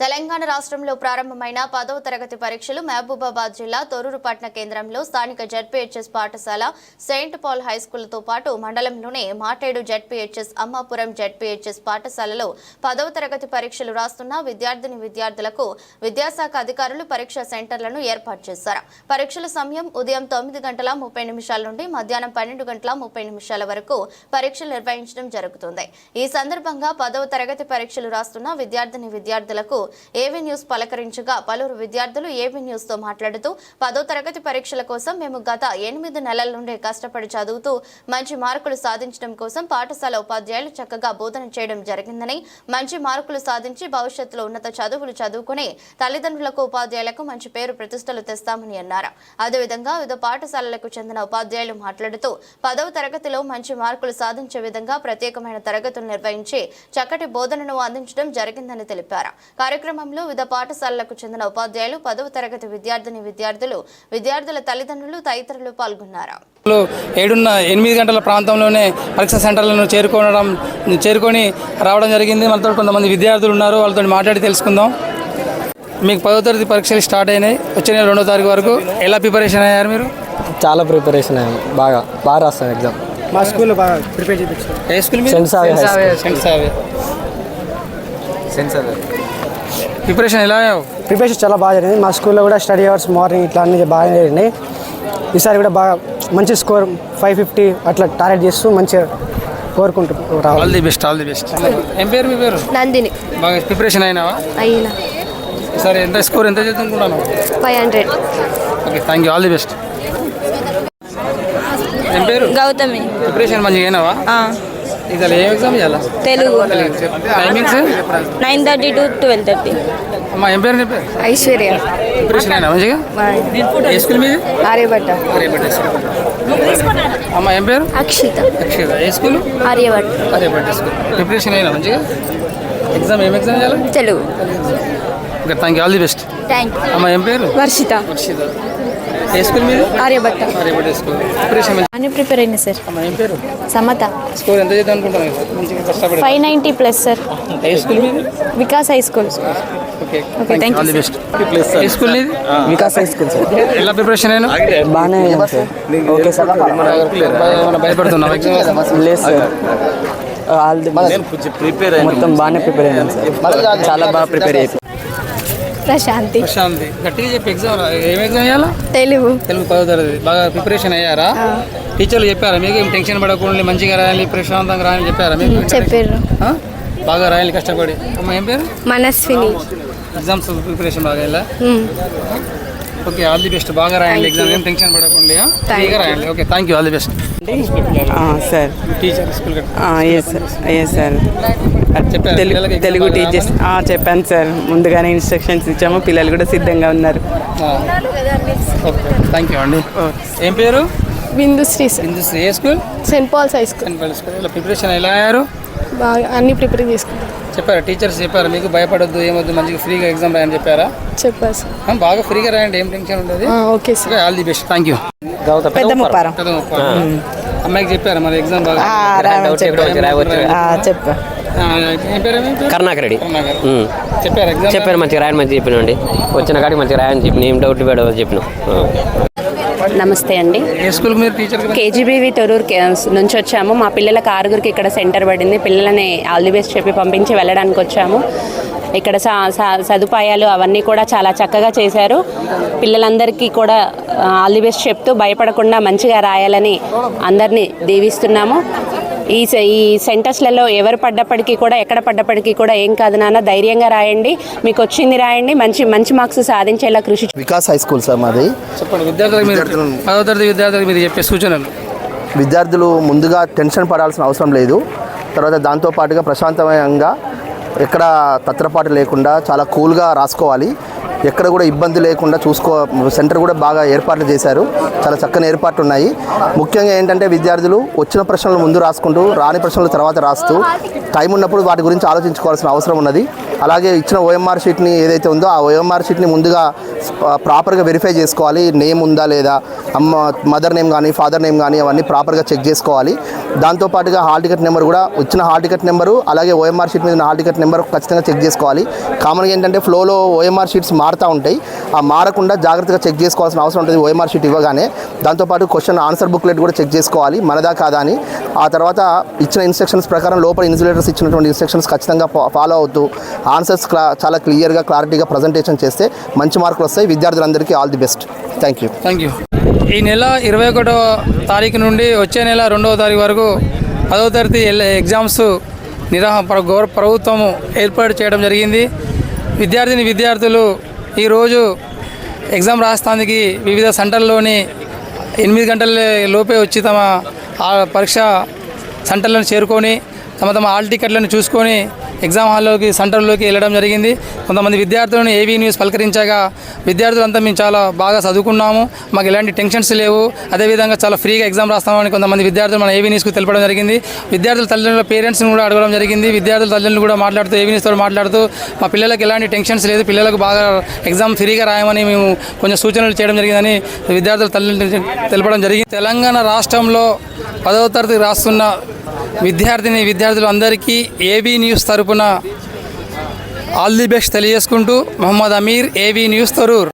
తెలంగాణ రాష్ట్రంలో ప్రారంభమైన పదవ తరగతి పరీక్షలు మహబూబాబాద్ జిల్లా తొర్రూరు పట్టణ కేంద్రంలో స్థానిక జడ్పీహెచ్ఎస్ పాఠశాల సెయింట్ పాల్ హైస్కూల్తో పాటు మండలంలోనే మాటేడు జడ్పీహెచ్ఎస్ అమ్మాపురం జడ్పీహెచ్ఎస్ పాఠశాలలో పదవ తరగతి పరీక్షలు రాస్తున్న విద్యార్థిని విద్యార్థులకు విద్యాశాఖ అధికారులు పరీక్షా సెంటర్లను ఏర్పాటు చేశారు. పరీక్షల సమయం ఉదయం తొమ్మిది గంటల ముప్పై నిమిషాల నుండి మధ్యాహ్నం పన్నెండు గంటల ముప్పై నిమిషాల వరకు పరీక్షలు నిర్వహించడం జరుగుతుంది. ఈ సందర్భంగా పదవ తరగతి పరీక్షలు రాస్తున్న విద్యార్థిని విద్యార్థులకు ఏవీ న్యూస్ పలకరించగా పలువురు విద్యార్థులు ఏవీ న్యూస్తో మాట్లాడుతూ పదో తరగతి పరీక్షల కోసం మేము గత ఎనిమిది నెలల నుండి కష్టపడి చదువుతూ మంచి మార్కులు సాధించడం కోసం పాఠశాల ఉపాధ్యాయులు చక్కగా బోధన చేయడం జరిగిందని మంచి మార్కులు సాధించి భవిష్యత్తులో ఉన్నత చదువులు చదువుకుని తల్లిదండ్రులకు ఉపాధ్యాయులకు మంచి పేరు ప్రతిష్టలు తెస్తామని అన్నారు. అదేవిధంగా వివిధ పాఠశాలలకు చెందిన ఉపాధ్యాయులు మాట్లాడుతూ పదవ తరగతిలో మంచి మార్కులు సాధించే విధంగా ప్రత్యేకమైన తరగతులు నిర్వహించి చక్కటి బోధనను అందించడం జరిగిందని తెలిపారు. కార్యక్రమంలో వివిధ పాఠశాలలకు చెందిన ఉపాధ్యాయులు పదవ తరగతి విద్యార్థిని విద్యార్థులు విద్యార్థుల తల్లిదండ్రులు తదితరులు పాల్గొన్నారు. లో ఏడున్న ఎనిమిది గంటల ప్రాంతంలోనే పరీక్షా సెంటర్లను చేరుకోవడం చేరుకొని రావడం జరిగింది. మనతో కొంతమంది విద్యార్థులు ఉన్నారు. వాళ్ళతో మాట్లాడి తెలుసుకుందాం. మీకు పదో తరగతి పరీక్షలు స్టార్ట్ అయినాయి. వచ్చే నెల రెండో తారీఖు వరకు ఎలా ప్రిపరేషన్ అయ్యారు మీరు? చాలా ప్రిపరేషన్ అయ్యాం. బాగా బాగా రాస్తాం ఎగ్జామ్. మా స్కూల్లో బాగా ప్రిపేర్ ఏ స్కూల్ సావే ప్రిపరేషన్ ఎలా ప్రిపరేషన్ చాలా బాగా జరిగింది. మా స్కూల్లో కూడా స్టడీ అవర్స్ మార్నింగ్ ఇట్లా అన్ని బాగా జరిగినాయి. ఈసారి కూడా బాగా మంచి స్కోర్ ఫైవ్ ఫిఫ్టీ అట్లా టార్గెట్ చేస్తూ మంచిగా కోరుకుంటూ రావాలి. All the best all the best ఏం పేరు మీ పేరు? నందిని. బాగా ప్రిపరేషన్ అయినావా? అయినా. సరే ఎంత స్కోర్ ఎంత చేద్దాం five hundred. Okay thank you all the best ఏం పేరు? గౌతమి. ప్రిపరేషన్ మంచిగా అయినావా? Telugu. Timings nine thirty to twelve thirty. అమ్మా ఏం పేరు నీ పేరు? ఐశ్వర్య. ప్రిపరేషన్ అయినా మంచిగా? ఏ స్కూల్ మీది? ఆర్యభట్ట. స్కూల్. అమ్మ ఏం పేరు? అక్షిత. అక్షయ ఏ స్కూల్? ఆర్యభట్ రేపటి స్కూల్. ప్రిపరేషన్ అయినా మంచిగా? ఎగ్జామ్ ఏం ఎగ్జామ్ చేయాలి? Telugu. Okay thank you all the best thank you అమ్మ ఏం పేరు? వర్షిత. వర్షిత. ఏ స్కూల్ మీది ఆర్యభట్ట. రేపటి స్కూల్. ప్రిపరేషన్ అన్ని ప్రిపేర్ అయినా సార్. ఏం పేరు? సమత. స్కోర్ ఎంత చేద్దాం అనుకుంటున్నాను మంచిగా కష్టపడి. Five ninety plus sir. ఏ స్కూల్ మీది Vikas high school. Okay all the best A school నీది వికాస్ హై స్కూల్ సార్ ఎలా ప్రిపరేషన్ అయినా బాగానే సార్ ఓకే సార్. ఎగ్జామ్ లేదు సార్ ఆల్ ది మొత్తం బాగానే ప్రిపేర్ అయ్యాం సార్ చాలా బాగా ప్రిపేర్ అయ్యాం ప్రశాంతి. ప్రశాంతి. గట్టిగా చెప్పి ఎగ్జామ్ ఏం ఎగ్జామ్ చేయాలా? తెలుగు. తెలుగు పదో తరగతి. బాగా ప్రిపరేషన్ అయ్యారా? టీచర్లు చెప్పారా మీకు? ఏం టెన్షన్ పడకుండా మంచిగా రాయాలి ప్రశాంతంగా రాయాలి చెప్పారా మీకు? చెప్పారు? బాగా రాయాలి కష్టపడి. అమ్మ ఏం పేరు? మనస్విని. ఎగ్జామ్స్ ప్రిపరేషన్ బాగా ఇలా ఓకే ఆల్ ది బెస్ట్ బాగా రాయండి ఎగ్జామ్ ఏం టెన్షన్ పడకుండా ఫ్రీగా రాయండి. Okay thank you all the best sir teacher school yes sir yes sir చెప్పారా. తెలుగు బాగా టీచర్స్ చెప్పాను సార్ ముందుగానే ఇన్స్ట్రక్షన్స్ ఇచ్చాము. పిల్లలు కూడా సిద్ధంగా ఉన్నారు. థ్యాంక్ యూ అండి ఏం పేరు? బిందు శ్రీ సార్ ఇందుస్ ఏ school Saint Paul's high school preparation ఎలా అయ్యారు? బాగా అన్ని ప్రిపేర్ చేసుకుంటాం చెప్పారా? టీచర్స్ చెప్పారా? మీకు భయపడొద్దు ఏమొద్దు మంచిగా ఫ్రీగా ఎగ్జామ్ రాయని చెప్పారా? చెప్పారు సార్. ఆ, బాగా ఫ్రీగా రాయండి ఏం టెన్షన్ ఉండదు. Okay sir. All the best thank you Pedda Mupparam. అమ్మాయికి చెప్పారా? మరి ఎగ్జామ్ బాగా చెప్పా. ఆ, ఏం పేరు ఏం పేరు? కరుణాకర్ రెడ్డి. కరుణాకర్. ఉమ్. చెప్పారా? ఎగ్జామ్ చెప్పారు మంచిగా రాయని మంచిగా చెప్పినండి. వచ్చిన కాడికి మంచిగా రాయని చెప్పిన. ఏం డౌట్ పెట్టదు చెప్పిన. నమస్తే అండి. కేజీబీవి తొరూరు నుంచి వచ్చాము. మా పిల్లలకు ఆరుగురికి ఇక్కడ సెంటర్ పడింది. పిల్లలని ఆల్ ది బెస్ట్ చెప్పి పంపించి వెళ్ళడానికి వచ్చాము. ఇక్కడ సదుపాయాలు అవన్నీ కూడా చాలా చక్కగా చేశారు. పిల్లలందరికీ కూడా ఆల్ ది బెస్ట్ చెప్తూ భయపడకుండా మంచిగా రాయాలని అందరినీ దీవిస్తున్నాము. ఈ సె- ఈ సెంటర్స్లలో ఎవరు పడ్డప్పటికీ కూడా ఎక్కడ పడ్డప్పటికీ కూడా ఏం కాదు నాన్న. ధైర్యంగా రాయండి. మీకు వచ్చింది రాయండి. మంచి మంచి marks సాధించేలా Krishi Vikas high school sir మాది. చెప్పండి విద్యార్థులకు మీరు పదో తరగతి విద్యార్థులకు మీరు చెప్పే సూచనలు. విద్యార్థులు ముందుగా టెన్షన్ పడాల్సిన అవసరం లేదు. తర్వాత దాంతోపాటుగా ప్రశాంతమయంగా ఎక్కడ తత్రపాటు లేకుండా చాలా కూల్గా రాసుకోవాలి. ఎక్కడ కూడా ఇబ్బంది లేకుండా చూసుకో సెంటర్ కూడా బాగా ఏర్పాట్లు చేశారు. చాలా చక్కని ఏర్పాట్లు ఉన్నాయి ముఖ్యంగా ఏంటంటే విద్యార్థులు వచ్చిన ప్రశ్నలు ముందు రాసుకుంటూ రాని ప్రశ్నలు తర్వాత రాస్తూ టైం ఉన్నప్పుడు వాటి గురించి ఆలోచించుకోవాల్సిన అవసరం ఉన్నది. అలాగే ఇచ్చిన ఓఎంఆర్ షీట్ని ఏదైతే ఉందో ఆ ఓఎంఆర్ షీట్ని ముందుగా ప్రాపర్గా వెరిఫై చేసుకోవాలి నేమ్ ఉందా లేదా అమ్మ మదర్ నేమ్ కానీ ఫాదర్ నేమ్ కానీ అవన్నీ ప్రాపర్గా చెక్ చేసుకోవాలి. దాంతోపాటుగా హాల్ టికెట్ నెంబర్ కూడా వచ్చిన హాల్ టికెట్ నెంబరు అలాగే ఓఎంఆర్ షీట్ మీద ఉన్న హాల్ టికెట్ నెంబర్ ఖచ్చితంగా చెక్ చేసుకోవాలి. కామన్గా ఏంటంటే ఫ్లోలో ఓఎంఆర్ షీట్స్ మారుతూ ఉంటాయి. ఆ మారకుండా జాగ్రత్తగా చెక్ చేసుకోవాల్సిన అవసరం ఉంటుంది ఓఎంఆర్ షీట్ ఇవ్వగానే. దాంతోపాటు క్వశ్చన్ ఆన్సర్ బుక్లెట్ కూడా చెక్ చేసుకోవాలి మనదా కాదా అని. ఆ తర్వాత ఇచ్చిన ఇన్స్ట్రక్షన్స్ ప్రకారం లోపల ఇన్సులేటర్స్ ఇచ్చినటువంటి ఇన్స్ట్రక్షన్స్ ఖచ్చితంగా ఫాలో అవుతూ ఆన్సర్స్ క్లా చాలా క్లియర్గా క్లారిటీగా ప్రజెంటేషన్ చేస్తే మంచి మార్కులు వస్తాయి. విద్యార్థులందరికీ all the best. Thank you thank you ఈ నెల ఇరవై ఒకటో తారీఖు నుండి వచ్చే నెల రెండవ తారీఖు వరకు పదవ తరగతి ఎగ్జామ్స్ నిరాహ గౌర ప్రభుత్వము ఏర్పాటు చేయడం జరిగింది. విద్యార్థిని విద్యార్థులు ఈరోజు ఎగ్జామ్ రాస్తానికి వివిధ సెంటర్లోని ఎనిమిది గంటల లోపే వచ్చి తమ ఆ పరీక్ష సెంటర్లను చేరుకొని తమ తమ హాల్ టికెట్లను చూసుకొని ఎగ్జామ్ హాల్లోకి సెంటర్లోకి వెళ్ళడం జరిగింది. కొంతమంది విద్యార్థులను ఏవీ న్యూస్ పలకరించగా విద్యార్థులంతా మేము చాలా బాగా చదువుకున్నాము. మాకు ఎలాంటి టెన్షన్స్ లేవు. అదేవిధంగా చాలా ఫ్రీగా ఎగ్జామ్ రాస్తామని కొంతమంది విద్యార్థులు మన ఏవీ న్యూస్కు తెలపడం జరిగింది. విద్యార్థుల తల్లిదండ్రుల పేరెంట్స్ని కూడా అడగడం జరిగింది. విద్యార్థుల తల్లిదండ్రులు కూడా మాట్లాడుతూ ఏవీ న్యూస్తో మాట్లాడుతూ మా పిల్లలకు ఎలాంటి టెన్షన్స్ లేదు. పిల్లలకు బాగా ఎగ్జామ్ ఫ్రీగా రాయమని మేము కొంచెం సూచనలు చేయడం జరిగిందని విద్యార్థుల తల్లిదండ్రులు తెలపడం జరిగింది. తెలంగాణ రాష్ట్రంలో పదవ తరగతి రాస్తున్న విద్యార్థిని విద్యార్థులు అందరికీ ఏబీ న్యూస్ తరపున ఆల్ ది బెస్ట్ తెలియజేసుకుంటూ. Mohammed Amir AB news Tharoor.